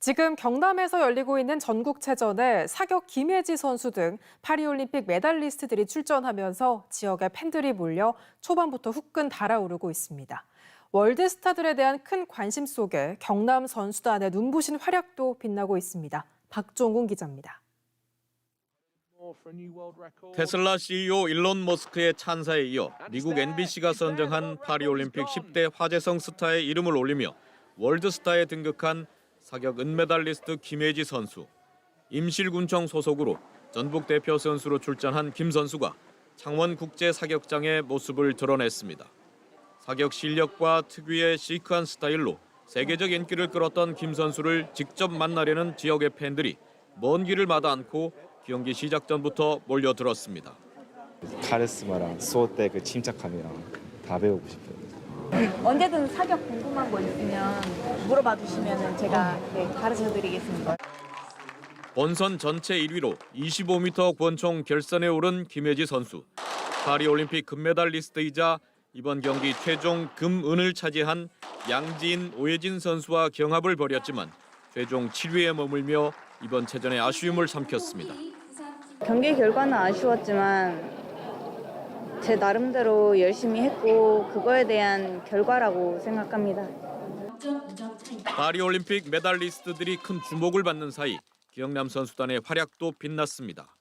지금 경남에서 열리고 있는 전국체전에 사격 김혜지 선수 등 파리올림픽 메달리스트들이 출전하면서 지역의 팬들이 몰려 초반부터 후끈 달아오르고 있습니다. 월드스타들에 대한 큰 관심 속에 경남 선수단의 눈부신 활약도 빛나고 있습니다. 박종훈 기자입니다. 테슬라 CEO 일론 머스크의 찬사에 이어 미국 NBC가 선정한 파리올림픽 10대 화제성 스타의 이름을 올리며 월드스타에 등극한 사격 은메달리스트 김혜지 선수. 임실군청 소속으로 전북 대표 선수로 출전한 김 선수가 창원 국제 사격장의 모습을 드러냈습니다. 사격 실력과 특유의 시크한 스타일로 세계적 인기를 끌었던 김 선수를 직접 만나려는 지역의 팬들이 먼 길을 마다 않고 경기 시작 전부터 몰려들었습니다. 카리스마랑 수호 때그 침착함이랑 다 배우고 싶어요. 언제든 사격 궁금한 거 있으면 물어봐 주시면 제가 네, 가르쳐 드리겠습니다. 본선 전체 1위로 25m 권총 결선에 오른 김혜지 선수. 파리올림픽 금메달리스트이자 이번 경기 최종 금, 은을 차지한 양지인, 오예진 선수와 경합을 벌였지만 최종 7위에 머물며 이번 체전에 아쉬움을 삼켰습니다. 경기 결과는 아쉬웠지만 제 나름대로 열심히 했고 그거에 대한 결과라고 생각합니다. 파리 올림픽 메달리스트들이 큰 주목을 받는 사이 경남 선수단의 활약도 빛났습니다.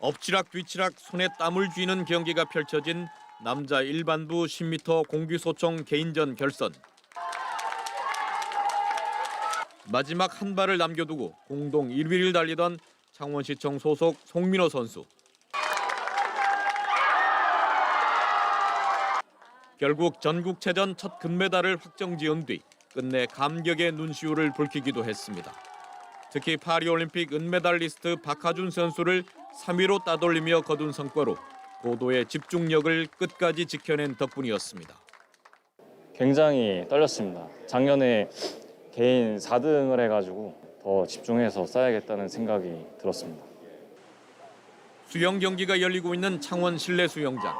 엎치락 뒤치락 손에 땀을 쥐는 경기가 펼쳐진 남자 일반부 10m 공기소총 개인전 결선. 마지막 한 발을 남겨두고 공동 1위를 달리던 창원시청 소속 송민호 선수. 결국 전국체전 첫 금메달을 확정지은 뒤 끝내 감격의 눈시울을 붉히기도 했습니다. 특히 파리올림픽 은메달리스트 박하준 선수를 3위로 따돌리며 거둔 성과로 고도의 집중력을 끝까지 지켜낸 덕분이었습니다. 굉장히 떨렸습니다. 작년에 개인 4등을 해가지고 더 집중해서 쌓야겠다는 생각이 들었습니다. 수영 경기가 열리고 있는 창원 실내 수영장.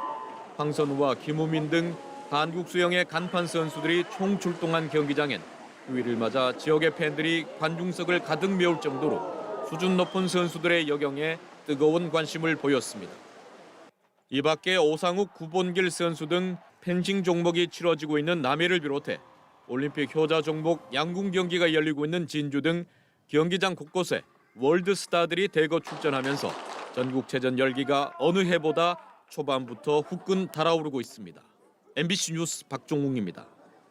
황선우와 김우민 등 한국 수영의 간판 선수들이 총출동한 경기장엔 휴일을 맞아 지역의 팬들이 관중석을 가득 메울 정도로 수준 높은 선수들의 여경에 뜨거운 관심을 보였습니다. 이 밖에 오상욱, 구본길 선수 등 펜싱 종목이 치러지고 있는 남해를 비롯해 올림픽 효자 종목 양궁 경기가 열리고 있는 진주 등 경기장 곳곳에 월드 스타들이 대거 출전하면서 전국체전 열기가 어느 해보다 초반부터 후끈 달아오르고 있습니다. MBC 뉴스 박종웅입니다.